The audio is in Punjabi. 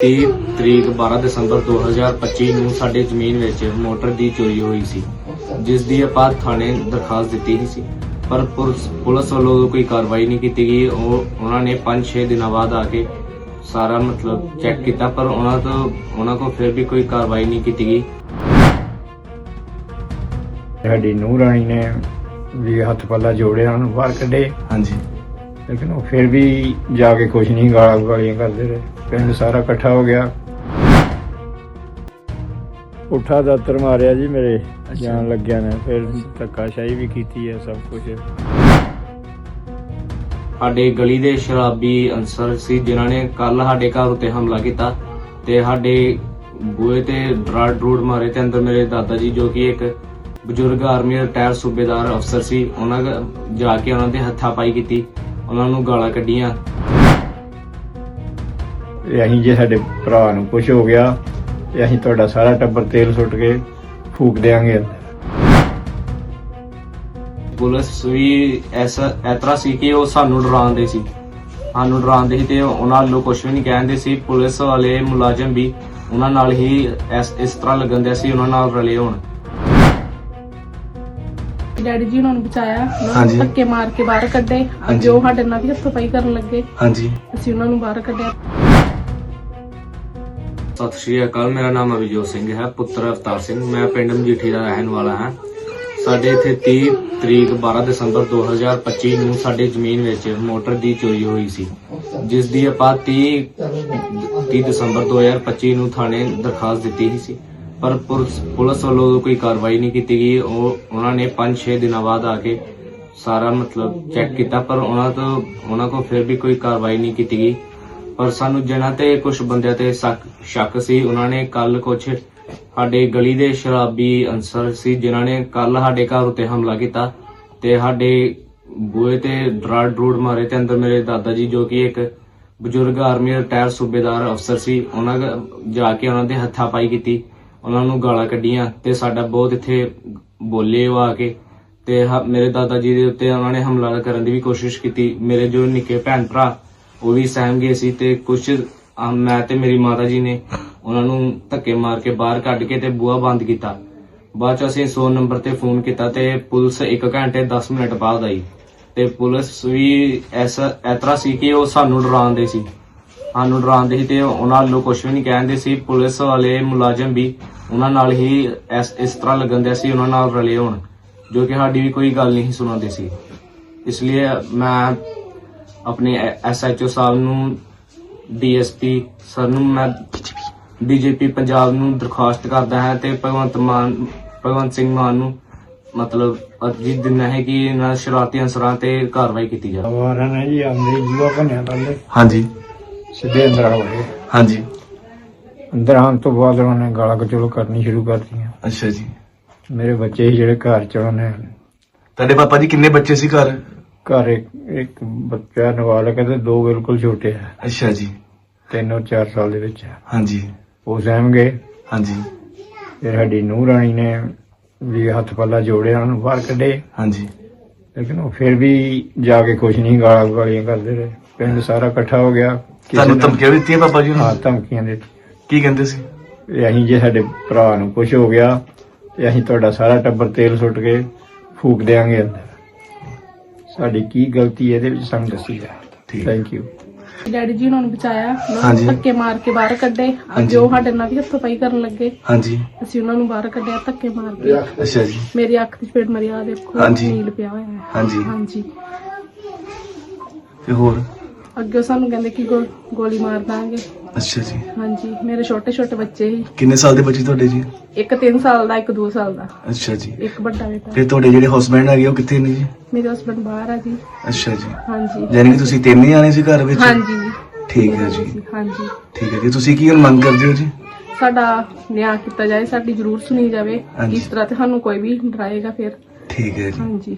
30 ਤਰੀਕ 12 ਦਸੰਬਰ 2025 ਨੂੰ ਸਾਡੇ ਜ਼ਮੀਨ ਵਿੱਚ ਮੋਟਰ ਦੀ ਚੋਰੀ ਹੋਈ ਸੀ ਜਿਸ ਦੀ ਆਪਾਂ ਥਾਣੇ ਦਰਖਾਸਤ ਦਿੱਤੀ ਹੀ ਸੀ। ਪਰ ਪੁਲਿਸ ਪੁਲਿਸ ਵੱਲੋਂ ਕੋਈ ਕਾਰਵਾਈ ਨਹੀਂ ਕੀਤੀ ਗਈ। ਉਹ ਉਹਨਾਂ ਨੇ 5-6 ਦਿਨਾਂ ਬਾਅਦ ਆ ਕੇ ਸਾਰਾ ਮਤਲਬ ਚੈੱਕ ਕੀਤਾ ਪਰ ਉਹਨਾਂ ਤੋਂ ਉਹਨਾਂ ਕੋਲ ਫਿਰ ਵੀ ਕੋਈ ਕਾਰਵਾਈ ਨਹੀਂ ਕੀਤੀ ਗਈ। ਸਾਡੀ ਨੂੰਹ ਰਾਣੀ ਨੇ ਵੀ ਹੱਥ ਪੱਲਾ ਜੋੜਿਆ ਉਹਨੂੰ ਬਾਹਰ ਕੱਢੇ। ਹਾਂਜੀ। ਲੇਕਿਨ ਉਹ ਫਿਰ ਵੀ ਜਾ ਕੇ ਕੁਝ ਨਹੀਂ ਗਾਲਾਂ ਗਾਲੀਆਂ ਕਰਦੇ ਰਹੇ। ਪਿੰਡ ਸਾਰਾ ਇਕੱਠਾ ਹੋ ਗਿਆ। ਉਠਾ ਦਾਤਰ ਮਾਰਿਆ ਜੀ ਮੇਰੇ ਜਾਣ ਲੱਗਿਆ ਨੇ। ਫਿਰ ਧੱਕਾਸ਼ਾਹੀ ਵੀ ਕੀਤੀ ਹੈ ਸਭ ਕੁਝ ਸਾਡੇ ਗਲੀ ਦੇ ਸ਼ਰਾਬੀ ਅਨਸਰ ਸੀ ਜਿਨ੍ਹਾਂ ਨੇ ਕੱਲ ਸਾਡੇ ਘਰ ਉੱਤੇ ਹਮਲਾ ਕੀਤਾ ਤੇ ਸਾਡੇ ਬੂਹੇ ਤੇ ਡਰਾਡ ਰੂਡ ਮਾਰੇ ਤੇ ਅੰਦਰ ਮੇਰੇ ਦਾਦਾ ਜੀ ਜੋ ਕਿ ਇੱਕ ਬਜ਼ੁਰਗ ਆਰਮੀ ਰਿਟਾਇਰ ਸੂਬੇਦਾਰ ਅਫਸਰ ਸੀ ਉਹਨਾਂ ਗ- ਜਾ ਕੇ ਉਹਨਾਂ ਦੇ ਹੱਥਾਂ ਪਾਈ ਕੀਤੀ। ਉਹਨਾਂ ਨੂੰ ਗਾਲਾਂ ਕੱਢੀਆਂ। ਤੇ ਅਸੀਂ ਜੇ ਸਾਡੇ ਭਰਾ ਨੂੰ ਕੁਝ ਹੋ ਗਿਆ ਤੇ ਅਸੀਂ ਤੁਹਾਡਾ ਸਾਰਾ ਟੱਬਰ ਤੇਲ ਸੁੱਟ ਕੇ ਫੂਕ ਦੇਾਂਗੇ ਪੁਲਿਸ ਵੀ ਐਸਾ ਐਤਰਾ ਸੀ ਕਿ ਉਹ ਸਾਨੂੰ ਡਰਾਉਂਦੇ ਸੀ। ਸਾਨੂੰ ਡਰਾਉਂਦੇ ਸੀ ਤੇ ਉਹਨਾਂ ਵੱਲੋਂ ਕੁਝ ਵੀ ਨਹੀਂ ਕਹਿੰਦੇ ਸੀ। ਪੁਲਿਸ ਵਾਲੇ ਮੁਲਾਜ਼ਮ ਵੀ ਉਹਨਾਂ ਨਾਲ ਹੀ ਇਸ ਤਰ੍ਹਾਂ ਲੱਗਣ ਸੀ ਉਹਨਾਂ ਨਾਲ ਰਲੇ ਹੋਣ। ਡੈਡੀ ਜੀ ਉਹਨਾਂ ਨੂੰ ਬਚਾਇਆ। ਉਹਨਾਂ ਹਾਂਜੀ। ਧੱਕੇ ਮਾਰ ਕੇ ਬਾਹਰ ਕੱਢੇ। ਹਾਂਜੀ। ਉਹ ਸਾਡੇ ਨਾਲ ਵੀ ਹੱਥੋਂ ਪਾਈ ਕਰਨ ਲੱਗੇ। ਹਾਂਜੀ। ਅਸੀਂ ਉਹਨਾਂ ਨੂੰ ਬਾਹਰ ਕੱਢਿਆ। ਸਤਿ ਸ਼੍ਰੀ ਅਕਾਲ ਮੇਰਾ ਨਾਮ ਅਭਿਜੋਤ ਸਿੰਘ ਹੈ ਪੁੱਤਰ ਅਵਤਾਰ ਸਿੰਘ। ਮੈਂ ਪਿੰਡ ਮਜੀਠੀ ਦਾ ਰਹਿਣ ਵਾਲਾ ਹਾਂ। ਸਾਡੇ ਇੱਥੇ 30 ਤਰੀਕ 12 ਦਸੰਬਰ 2025 ਨੂੰ ਸਾਡੇ ਜ਼ਮੀਨ ਵਿੱਚ ਮੋਟਰ ਦੀ ਚੋਰੀ ਹੋਈ ਸੀ। ਜਿਸ ਦੀ ਆਪਾਂ 30 30 ਦਸੰਬਰ 2025 ਨੂੰ ਥਾਣੇ ਦਰਖਾਸਤ ਦਿੱਤੀ ਸੀ। ਪਰ ਪੁਲਿਸ ਪੁਲਿਸ ਵੱਲੋਂ ਕੋਈ ਕਾਰਵਾਈ ਨਹੀਂ ਕੀਤੀ ਗਈ। ਉਹ ਉਹਨਾਂ ਨੇ 5-6 ਦਿਨਾਂ ਬਾਅਦ ਆ ਕੇ ਸਾਰਾ ਮਤਲਬ ਚੈੱਕ ਕੀਤਾ, ਪਰ ਉਹਨਾਂ ਤੋਂ ਉਹਨਾਂ ਕੋਲ ਫਿਰ ਵੀ ਕੋਈ ਕਾਰਵਾਈ ਨਹੀਂ ਕੀਤੀ ਗਈ। ਪਰ ਸਾਨੂੰ ਜਿਨ੍ਹਾਂ ਤੇ ਕੁਝ ਬੰਦਿਆਂ ਤੇ ਸ਼ੱਕ ਸੀ। ਉਹਨਾਂ ਨੇ ਕੱਲ ਕੁਝ ਸਾਡੇ ਗਲੀ ਦੇ ਸ਼ਰਾਬੀ ਅਨਸਰ ਸੀ, ਜਿਨ੍ਹਾਂ ਨੇ ਕੱਲ ਸਾਡੇ ਘਰ ਉੱਤੇ ਹਮਲਾ ਕੀਤਾ ਤੇ ਸਾਡੇ ਬੂਹੇ ਤੇ ਡਰਾਡ ਰੂਡ ਮਾਰੇ ਤੇ ਅੰਦਰ ਮੇਰੇ ਦਾਦਾ ਜੀ ਜੋ ਕਿ ਇੱਕ ਬਜ਼ੁਰਗ ਆਰਮੀ ਰਿਟਾਇਰ ਸੂਬੇਦਾਰ ਅਫਸਰ ਸੀ, ਉਹਨਾਂ ਜਾ ਕੇ ਉਹਨਾਂ ਦੇ ਹੱਥਾਂ ਪਾਈ ਕੀਤੀ। ਉਹਨਾਂ ਨੂੰ ਗਾਲਾਂ ਕੱਢੀਆਂ ਤੇ ਸਾਡਾ ਬਹੁਤ ਇੱਥੇ ਬੋਲੇ ਉਹ ਆ ਕੇ ਤੇ ਹ- ਮੇਰੇ ਦਾਦਾ ਜੀ ਦੇ ਉੱਤੇ ਉਹਨਾਂ ਨੇ ਹਮਲਾ ਕਰਨ ਦੀ ਵੀ ਕੋਸ਼ਿਸ਼ ਕੀਤੀ। ਮੇਰੇ ਜੋ ਨਿੱਕੇ ਭੈਣ ਭਰਾ, ਉਹ ਵੀ ਸਹਿਮ ਗਏ ਸੀ ਤੇ ਕੁਝ ਮੈਂ ਤੇ ਮੇਰੀ ਮਾਤਾ ਜੀ ਨੇ ਉਹਨਾਂ ਨੂੰ ਧੱਕੇ ਮਾਰ ਕੇ ਬਾਹਰ ਕੱਢ ਕੇ ਤੇ ਬੂਹਾ ਬੰਦ ਕੀਤਾ। ਬਾਅਦ ਚ ਅਸੀਂ 100 ਨੰਬਰ ਤੇ ਫੋਨ ਕੀਤਾ ਤੇ ਪੁਲਿਸ 1 ਘੰਟੇ 10 ਮਿੰਟ ਬਾਅਦ ਆਈ। ਤੇ ਪੁਲਿਸ ਵੀ ਐਸਾ ਐਤਰਾ ਸੀ ਕਿ ਉਹ ਸਾਨੂੰ ਡਰਾਉਂਦੇ ਸੀ। ਸਾਨੂੰ ਡਰਾਉਂਦੇ ਸੀ ਤੇ ਉਹਨਾਂ ਵੱਲੋਂ ਕੁਝ ਵੀ ਨਹੀਂ ਕਹਿੰਦੇ ਸੀ। ਪੁਲਿਸ ਵਾਲੇ ਮੁਲਾਜ਼ਮ ਵੀ ਉਹਨਾਂ ਨਾਲ ਹੀ ਇਸ ਇਸ ਤਰ੍ਹਾਂ ਲੱਗਣ ਸੀ ਉਹਨਾਂ ਨਾਲ ਰਲੇ ਹੋਣ ਜੋ ਕਿ ਸਾਡੀ ਵੀ ਕੋਈ ਗੱਲ ਨਹੀਂ ਸੁਣਾਉਂਦੇ ਸੀ। ਇਸ ਲਈ ਮੈਂ ਆਪਣੇ ਐਸਐਚਓ ਸਾਹਿਬ ਨੂੰ ਡੀਐਸਪੀ ਸਰ ਨੂੰ ਮੈਂ ਡੀਜੀਪੀ ਪੰਜਾਬ ਨੂੰ ਦਰਖਾਸਤ ਕਰਦਾ ਹੈ ਤੇ ਭਗਵੰਤ ਮਾਨ ਭਗਵੰਤ ਸਿੰਘ ਮਾਨ ਨੂੰ ਮਤਲਬ ਅਰਜੀ ਦਿੰਦਾ ਹੈ ਕਿ ਇਹਨਾਂ ਸ਼ਰਾਰਤੀ ਅਨਸਰਾਂ ਤੇ ਕਾਰਵਾਈ ਕੀਤੀ ਜਾਵੇ। ਜੀ ਹਾਂਜੀ। ਸਿੱਧੇ ਅੰਦਰ ਆ ਗਏ ਹਾਂਜੀ। ਅੰਦਰ ਆਉਣ ਤੋਂ ਬਾਅਦ ਉਹਨਾਂ ਨੇ ਗਾਲਾਂ ਕਚੋਲ ਕਰਨੀ ਸ਼ੁਰੂ ਕਰਤੀਆਂ। ਅੱਛਾ ਜੀ। ਮੇਰੇ ਬੱਚੇ ਸੀ ਜਿਹੜੇ ਘਰ ਚ ਉਹਨਾਂ ਨੇ ਤੁਹਾਡੇ ਪਾਪਾ ਜੀ ਕਿੰਨੇ ਬੱਚੇ ਸੀ ਘਰ? ਘਰ ਇੱਕ ਇੱਕ ਬੱਚਾ ਨਵਾਲਕ ਹੈ ਤੇ ਦੋ ਬਿਲਕੁਲ ਛੋਟੇ ਆ। ਅੱਛਾ ਜੀ। ਤਿੰਨ ਔਰ 4 ਸਾਲ ਦੇ ਵਿੱਚ ਆ। ਹਾਂਜੀ। ਉਹ ਸਹਿਮ ਗਏ। ਹਾਂਜੀ। ਫਿਰ ਸਾਡੀ ਨੂੰਹ ਰਾਣੀ ਨੇ ਵੀ ਹੱਥ ਪੱਲਾ ਜੋੜਿਆ ਉਹਨੂੰ ਬਾਹਰ ਕੱਢੇ। ਹਾਂਜੀ। ਲੇਕਿਨ ਉਹ ਫਿਰ ਵੀ ਜਾ ਕੇ ਕੁਝ ਨਹੀਂ ਗਾਲਾਂ ਗਾਲੀਆਂ ਕਰਦੇ ਰਹੇ। ਪਿੰਡ ਸਾਰਾ ਇਕੱਠਾ ਹੋ ਗਿਆ। ਤੁਹਾਨੂੰ ਧਮਕੀਆਂ ਵੀ ਦਿੱਤੀਆਂ ਪਾਪਾ ਜੀ ਹਾਂ ਨੂੰ ਧਮਕੀਆਂ ਦੇ ਕੀ ਕਹਿੰਦੇ ਸੀ? ਤੇ ਅਸੀਂ ਜੇ ਸਾਡੇ ਭਰਾ ਨੂੰ ਕੁਝ ਹੋ ਗਿਆ ਤੇ ਅਸੀਂ ਤੁਹਾਡਾ ਸਾਰਾ ਟੱਬਰ ਤੇਲ ਸੁੱਟ ਕੇ ਫੂਕ ਦੇਾਂਗੇ ਅੰਦਰ। ਸਾਡੀ ਕੀ ਗਲਤੀ ਹੈ ਇਹਦੇ ਵਿੱਚ ਸਾਨੂੰ ਦੱਸੀ ਜਾ। ਠੀਕ। ਥੈਂਕ ਯੂ ਡੈਡੀ ਜੀ ਉਹਨਾਂ ਨੂੰ ਬਚਾਇਆ ਉਹਨਾਂ ਹਾਂਜੀ। ਨੂੰ ਧੱਕੇ ਮਾਰ ਕੇ ਬਾਹਰ ਕੱਢੇ। ਹਾਂਜੀ। ਉਹ ਸਾਡੇ ਨਾਲ ਵੀ ਹੱਥੋਂ ਪਾਈ ਕਰਨ ਲੱਗੇ। ਹਾਂਜੀ। ਅਸੀਂ ਉਹਨਾਂ ਨੂੰ ਬਾਹਰ ਕੱਢਿਆ ਧੱਕੇ ਮਾਰ ਕੇ। ਅੱਛਾ ਜੀ। ਮੇਰੀ ਅੱਖ ਦੀ ਚਪੇੜ ਮਰੀ ਆ ਦੇਖੋ ਹਾਂਜੀ। ਨੀਲ ਪਿਆ ਹੋਇਆ। ਹੈ ਹਾਂਜੀ। ਹਾਂਜੀ। ਤੇ ਹੋਰ? ਅੱਗੇ ਸਾਨੂੰ ਕਹਿੰਦੇ ਕਿ ਗੋ- ਗੋਲੀ ਮਾਰ ਦਾਂਗੇ। ਅੱਛਾ ਜੀ। ਹਾਂਜੀ ਮੇਰੇ ਛੋਟੇ ਛੋਟੇ ਬੱਚੇ ਸੀ। ਕਿੰਨੇ ਸਾਲ ਦੇ ਬੱਚੇ ਤੁਹਾਡੇ ਜੀ? ਇੱਕ 3 ਸਾਲ ਦਾ ਇੱਕ 2 ਸਾਲ ਦਾ। ਅੱਛਾ ਜੀ। ਇੱਕ ਵੱਡਾ ਬੇਟਾ। ਤੇ ਤੁਹਾਡੇ ਜਿਹੜੇ ਹਸਬੰਡ ਹੈਗੇ ਉਹ ਕਿੱਥੇ ਨੇ ਜੀ? ਮੇਰੇ ਹਸਬੰਡ ਬਾਹਰ ਆ ਜੀ। ਅੱਛਾ ਜੀ। ਹਾਂਜੀ। ਯਾਨੀ ਕਿ ਤੁਸੀਂ ਤਿੰਨ ਹੀ ਆਣੇ ਸੀ ਘਰ ਵਿੱਚ? ਹਾਂਜੀ ਠੀਕ ਹੈ ਜੀ। ਹਾਂਜੀ ਠੀਕ ਹੈ ਜੀ। ਤੁਸੀਂ ਕੀ ਹੁਣ ਮੰਗ ਕਰਦੇ ਹੋ ਜੀ? ਸਾਡਾ ਨਿਆਂ ਕੀਤਾ ਜਾਏ ਸਾਡੀ ਜ਼ਰੂਰ ਸੁਣੀ ਜਾਵੇ। ਹਾਂਜੀ। ਇਸ ਤਰ੍ਹਾਂ ਤੇ ਸਾਨੂੰ ਕੋਈ ਵੀ ਡਰਾਏਗਾ ਫਿਰ। ਠੀਕ ਹੈ ਜੀ। ਹਾਂਜੀ।